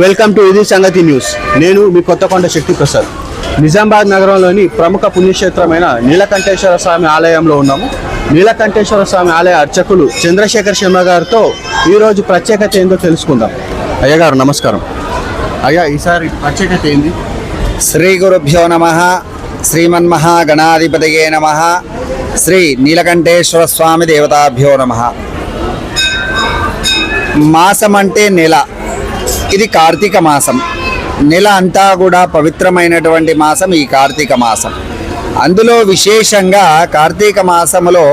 Welcome to ఇది సంగతి news. నేను మీ కొత్తకొండ శక్తి ప్రసాద్ నిజామాబాద్ నగరంలోని ప్రముఖ పుణ్యక్షేత్రమైన నీలకంఠేశ్వర స్వామి ఆలయంలో ఉన్నాము. నీలకంఠేశ్వర స్వామి ఆలయ అర్చకులు చంద్రశేఖర్ శర్మ గారితో ఈరోజు ప్రత్యేకత ఏందో తెలుసుకుందాం. అయ్యగారు నమస్కారం. అయ్యా ఈసారి ప్రత్యేకత ఏంది? శ్రీ గురుభ్యో నమ శ్రీమన్మహాగణాధిపతయే నమ శ్రీ నీలకంఠేశ్వర స్వామి దేవతాభ్యో నమ. మాసం అంటే నెల. ఇది కార్తీక మాసం. నెల అంతా కూడా పవిత్రమైనటువంటి మాసం ఈ కార్తీక మాసం. అందులో విశేషంగా కార్తీక మాసములో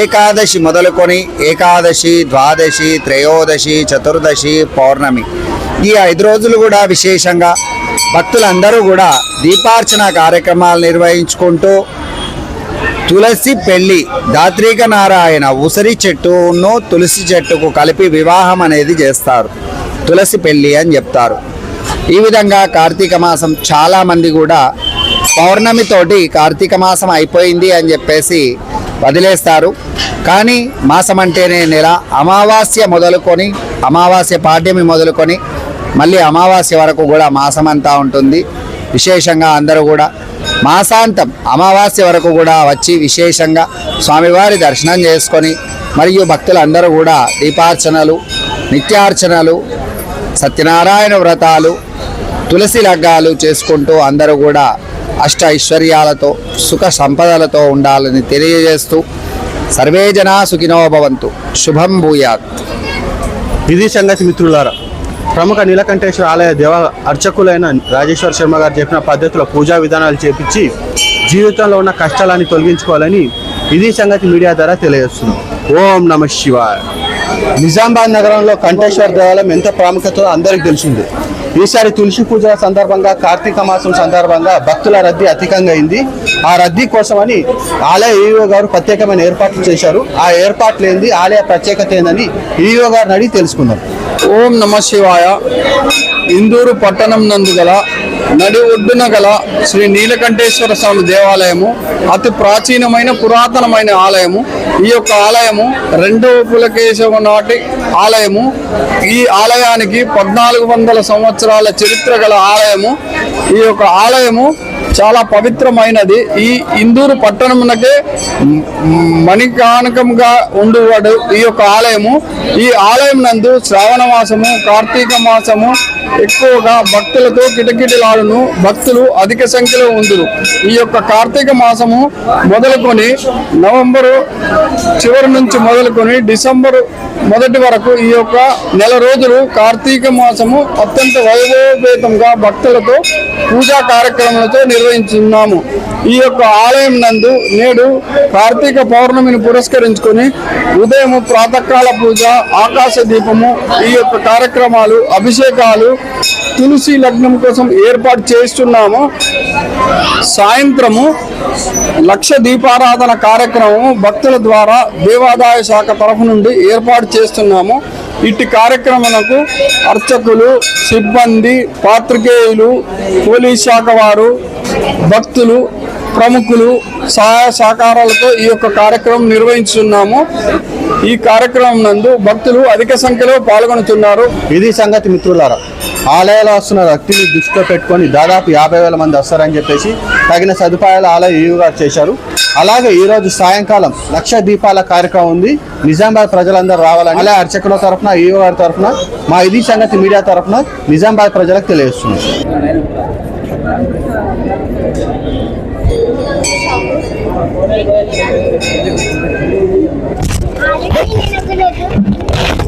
ఏకాదశి మొదలుకొని ఏకాదశి ద్వాదశి త్రయోదశి చతుర్దశి పౌర్ణమి ఈ ఐదు రోజులు కూడా విశేషంగా భక్తులందరూ కూడా దీపార్చన కార్యక్రమాలు నిర్వహించుకుంటూ తులసి పెళ్ళి దాత్రిక నారాయణ ఉసిరి చెట్టును తులసి చెట్టుకు కలిపి వివాహం అనేది చేస్తారు. తులసి పెళ్ళి అని చెప్తారు. ఈ విధంగా కార్తీక మాసం చాలామంది కూడా పౌర్ణమితోటి కార్తీక మాసం అయిపోయింది అని చెప్పేసి వదిలేస్తారు. కానీ మాసం అంటేనే నెల అమావాస్య మొదలుకొని అమావాస్య పాడ్యమి మొదలుకొని మళ్ళీ అమావాస్య వరకు కూడా మాసం అంతా ఉంటుంది. విశేషంగా అందరూ కూడా మాసాంతం అమావాస్య వరకు కూడా వచ్చి విశేషంగా స్వామివారి దర్శనం చేసుకొని మరియు భక్తులందరూ కూడా దీపార్చనలు నిత్యార్చనలు సత్యనారాయణ వ్రతాలు తులసి లగ్గాలు చేసుకుంటూ అందరూ కూడా అష్ట ఐశ్వర్యాలతో సుఖ సంపదలతో ఉండాలని తెలియజేస్తూ సర్వే జనా సుఖినో భవంతు. శుభం భూయాత్. విధి సంగతి మిత్రులారా ప్రముఖ నీలకంఠేశ్వర ఆలయ దేవ అర్చకులైన రాజేశ్వర శర్మ గారు చెప్పిన పద్ధతిలో పూజా విధానాలు చేపించి జీవితంలో ఉన్న కష్టాలని తొలగించుకోవాలని ఇది సంగతి మీడియా ద్వారా తెలియజేస్తున్నాం. ఓం నమ శివాయ. నిజామాబాద్ నగరంలో కంఠేశ్వర దేవాలయం ఎంత ప్రాముఖ్యత అందరికీ తెలిసింది. ఈసారి తులసి పూజ సందర్భంగా కార్తీక మాసం సందర్భంగా భక్తుల రద్దీ అధికంగా అయింది. ఆ రద్దీ కోసమని ఆలయ ఈవో గారు ప్రత్యేకమైన ఏర్పాట్లు చేశారు. ఆ ఏర్పాట్లు ఏంది ఆలయ ప్రత్యేకత ఏందని ఈవో గారిని అడిగి తెలుసుకుందాం. ఓం నమ శివాయ. ఇందూరు పట్టణం నందు గల నడి ఒడ్డున గల శ్రీ నీలకంఠేశ్వర స్వామి దేవాలయము అతి ప్రాచీనమైన పురాతనమైన ఆలయము. ఈ యొక్క ఆలయము రెండవ పులకేశవ నాటి ఆలయము. ఈ ఆలయానికి పద్నాలుగు వందల సంవత్సరాల చరిత్ర గల ఆలయము. ఈ యొక్క ఆలయము చాలా పవిత్రమైనది. ఈ ఇందూరు పట్టణమునకే మణికానకంగా ఉండువాడు ఈ యొక్క ఆలయము. ఈ ఆలయం నందు శ్రావణ మాసము కార్తీక మాసము ఎక్కువగా భక్తులతో కిటకిటలాడును. భక్తులు అధిక సంఖ్యలో ఉందురు. ఈ యొక్క కార్తీక మాసము మొదలుకొని నవంబరు చివరి నుంచి మొదలుకొని డిసెంబరు మొదటి వరకు ఈ యొక్క నెల రోజులు కార్తీక మాసము అత్యంత వైభవపేతంగా భక్తులతో పూజా కార్యక్రమాలతో నిర్వహించున్నాము. ఈ యొక్క ఆలయం నందు నేడు కార్తీక పౌర్ణమిని పురస్కరించుకొని ఉదయం ప్రాతకాల పూజ ఆకాశ దీపము ఈ యొక్క కార్యక్రమాలు అభిషేకాలు తులసి లగ్నం కోసం ఏర్పాటు చేస్తున్నాము సాయంత్రము లక్ష దీపారాధన కార్యక్రమం భక్తుల ద్వారా దేవాదాయ శాఖ తరఫు నుండి ఏర్పాటు చేస్తున్నాము. ఇట్టి కార్యక్రమాలకు అర్చకులు సిబ్బంది పాత్రికేయులు పోలీస్ శాఖ వారు భక్తులు ప్రముఖులు సహాయ సహకారాలతో ఈ యొక్క కార్యక్రమం నిర్వహించున్నాము. ఈ కార్యక్రమం నందు భక్తులు అధిక సంఖ్యలో పాల్గొనుతున్నారు. ఇది సంగతి మిత్రులారా ఆలయాలు వస్తున్న వ్యక్తిని దృష్టిలో పెట్టుకొని దాదాపు యాభై వేల మంది వస్తారని చెప్పేసి తగిన సదుపాయాలు ఆలయ ఈవో చేశారు. అలాగే ఈరోజు సాయంకాలం లక్ష దీపాల కార్యక్రమం ఉంది. నిజామాబాద్ ప్రజలందరూ రావాలని అలా అర్చకుల తరఫున ఈవో గారి తరఫున మా ఇది సంగతి మీడియా తరఫున నిజామాబాద్ ప్రజలకు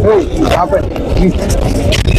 Wait, stop it.